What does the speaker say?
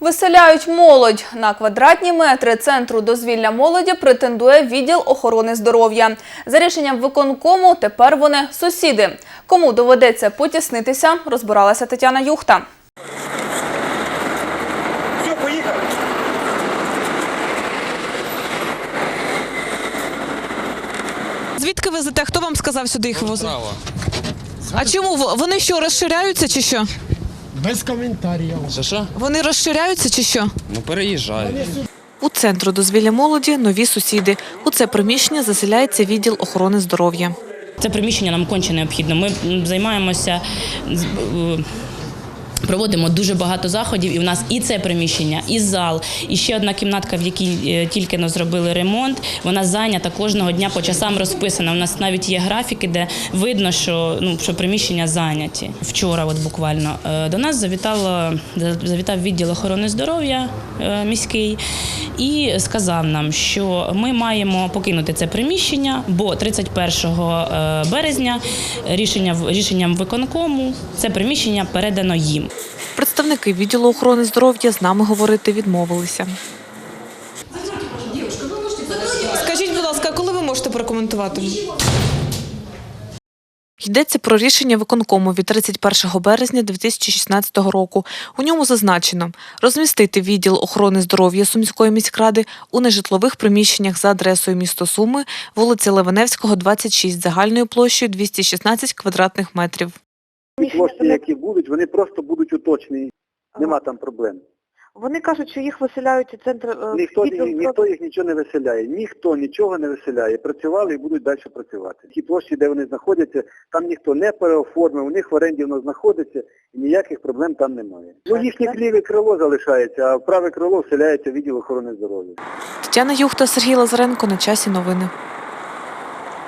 Виселяють молодь. На квадратні метри центру дозвілля молоді претендує відділ охорони здоров'я. За рішенням виконкому тепер вони сусіди. Кому доведеться потіснитися, розбиралася Тетяна Юхта. Все, поїхали. Звідки везете? Хто вам сказав сюди їх вивозити? А чому вони що розширяються чи що? Без коментарів. Що що? Вони розширяються чи що? Ну переїжджають. У центру дозвілля молоді нові сусіди. У це приміщення заселяється відділ охорони здоров'я. Це приміщення нам конче необхідно. Ми займаємося. Проводимо дуже багато заходів, і в нас і це приміщення, і зал, і ще одна кімнатка, в якій е, тільки но зробили ремонт. Вона зайнята кожного дня по часам розписана. У нас навіть є графіки, де видно, що ну що приміщення зайняті. Вчора, от буквально, е, до нас завітало завітав відділ охорони здоров'я е, міський і сказав нам, що ми маємо покинути це приміщення, бо 31 е, березня рішення рішенням виконкому це приміщення передано їм. Представники відділу охорони здоров'я з нами говорити відмовилися. Скажіть, будь ласка, коли ви можете прокоментувати? Йдеться про рішення виконкому від 31 березня 2016 року. У ньому зазначено розмістити відділ охорони здоров'я Сумської міськради у нежитлових приміщеннях за адресою місто Суми, вулиця Левеневського, 26, загальною площею 216 квадратних метрів. Площі, які будуть, вони просто будуть уточнені. Нема там проблем. Вони кажуть, що їх виселяють у центр е, Ніхто, ні- ніхто їх нічого не виселяє. Ніхто нічого не виселяє. Працювали і будуть далі працювати. Ті площі, де вони знаходяться, там ніхто не переоформив, у них в оренді воно знаходиться і ніяких проблем там немає. Ну їхнє ліве крило залишається, а праве крило вселяється в відділ охорони здоров'я. Тетяна Юхта, Сергій Лазаренко на часі новини.